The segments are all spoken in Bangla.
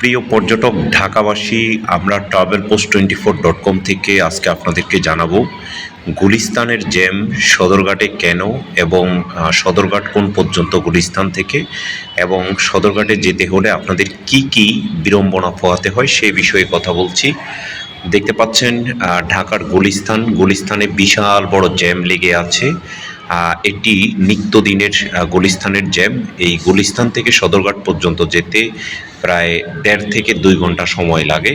প্রিয় পর্যটক, ঢাকাবাসী, আমরা travel post twenty four dot com থেকে আজকে আপনাদেরকে জানাব গুলিস্তানের জ্যাম, সদরঘাটে কেন এবং সদরঘাট কোন পর্যন্ত গুলিস্তান থেকে এবং সদরঘাটে যেতে হলে আপনাদের কি কি বিড়ম্বনা পোহাতে হয় সেই বিষয়ে কথা বলছি। দেখতে পাচ্ছেন ঢাকার গুলিস্তান, গুলিস্তানে বিশাল বড় জ্যাম লেগে আছে। এটি নিত্যদিনের গুলিস্তানের জ্যাম। এই গুলিস্তান থেকে সদরঘাট পর্যন্ত যেতে প্রায় দেড় থেকে দুই ঘণ্টা সময় লাগে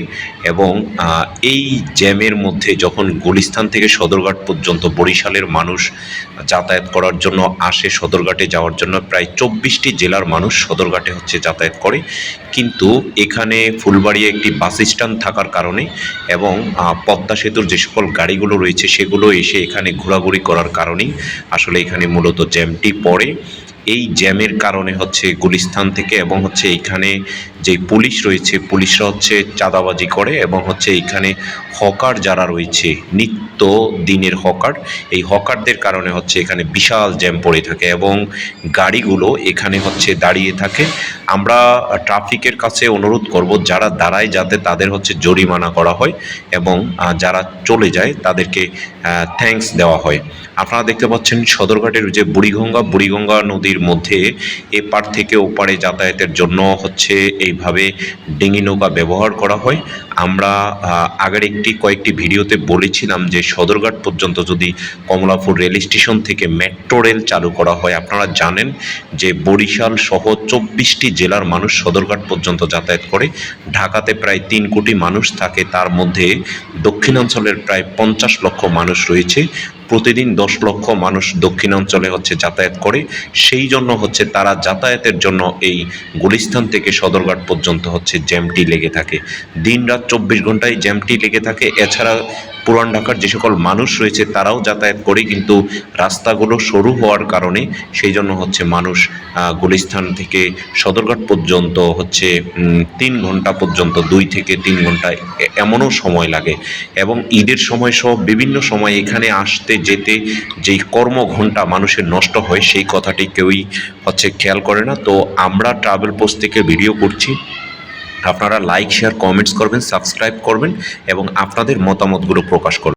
এবং এই জ্যামের মধ্যে যখন গুলিস্তান থেকে সদরঘাট পর্যন্ত বরিশালের মানুষ যাতায়াত করার জন্য আসে সদরঘাটে যাওয়ার জন্য, প্রায় চব্বিশটি জেলার মানুষ সদরঘাটে হচ্ছে যাতায়াত করে। কিন্তু এখানে ফুলবাড়িয়া একটি বাস স্ট্যান্ড থাকার কারণে এবং পদ্মা সেতুর যে সকল গাড়িগুলো রয়েছে সেগুলো এসে এখানে ঘোরাঘুরি করার কারণেই আসলে এখানে মূলত জ্যামটি পড়ে। এই জ্যামের কারণে হচ্ছে গুলিস্থান থেকে এবং হচ্ছে এইখানে যে পুলিশ রয়েছে, পুলিশরা হচ্ছে চাঁদাবাজি করে এবং হচ্ছে এইখানে হকার যারা রয়েছে, নিত্য দিনের হকার, এই হকারদের কারণে হচ্ছে এখানে বিশাল জ্যাম পড়ে থাকে এবং গাড়িগুলো এখানে হচ্ছে দাঁড়িয়ে থাকে। আমরা ট্রাফিকের কাছে অনুরোধ করব যারা দাঁড়ায় যাতে তাদের হচ্ছে জরিমানা করা হয় এবং যারা চলে যায় তাদেরকে থ্যাঙ্কস দেওয়া হয়। আপনারা দেখতে পাচ্ছেন সদরঘাটের যে বুড়িগঙ্গা বুড়িগঙ্গা নদীর মধ্যে এপার থেকে ওপারে যাতায়াতের জন্য হচ্ছে এইভাবে ডিঙি নৌকা ব্যবহার করা হয়। আমরা আগের একটি, কয়েকটি ভিডিওতে বলেছিলাম যে সদরঘাট পর্যন্ত যদি কমলাপুর রেল স্টেশন থেকে মেট্রো রেল চালু করা হয়, আপনারা জানেন যে বরিশাল সহ চব্বিশটি জেলার মানুষ সদরঘাট পর্যন্ত যাতায়াত করে। ঢাকাতে প্রায় তিন কোটি মানুষ থাকে। তার মধ্যে দক্ষিণাঞ্চলের প্রায় পঞ্চাশ লক্ষ মানুষ রয়েছে। প্রতিদিন দশ লক্ষ মানুষ দক্ষিণাঞ্চলে হচ্ছে যাতায়াত করে। সেই জন্য হচ্ছে তারা যাতায়াতের জন্য এই গুলিস্তান থেকে সদরঘাট পর্যন্ত হচ্ছে জ্যামটি লেগে থাকে। দিন রাত চব্বিশ ঘন্টায় জ্যামটি লেগে থাকে। এছাড়া পুরান ঢাকার যে সকল মানুষ রয়েছে তারাও যাতায়াত করে, কিন্তু রাস্তাগুলো সরু হওয়ার কারণে সেই জন্য হচ্ছে মানুষ গুলিস্থান থেকে সদরঘাট পর্যন্ত হচ্ছে তিন ঘণ্টা পর্যন্ত, দুই থেকে তিন ঘণ্টা এমনও সময় লাগে। এবং ঈদের সময় সহ বিভিন্ন সময় এখানে আসতে যেতে যেই কর্মঘণ্টা মানুষের নষ্ট হয়, সেই কথাটি কেউই হচ্ছে খেয়াল করে না। তো আমরা ট্রাভেল পোস্ট থেকে ভিডিও করছি। আপনারা লাইক শেয়ার কমেন্টস করবেন সাবস্ক্রাইব করবেন এবং আপনাদের মতামতগুলো প্রকাশ করবেন।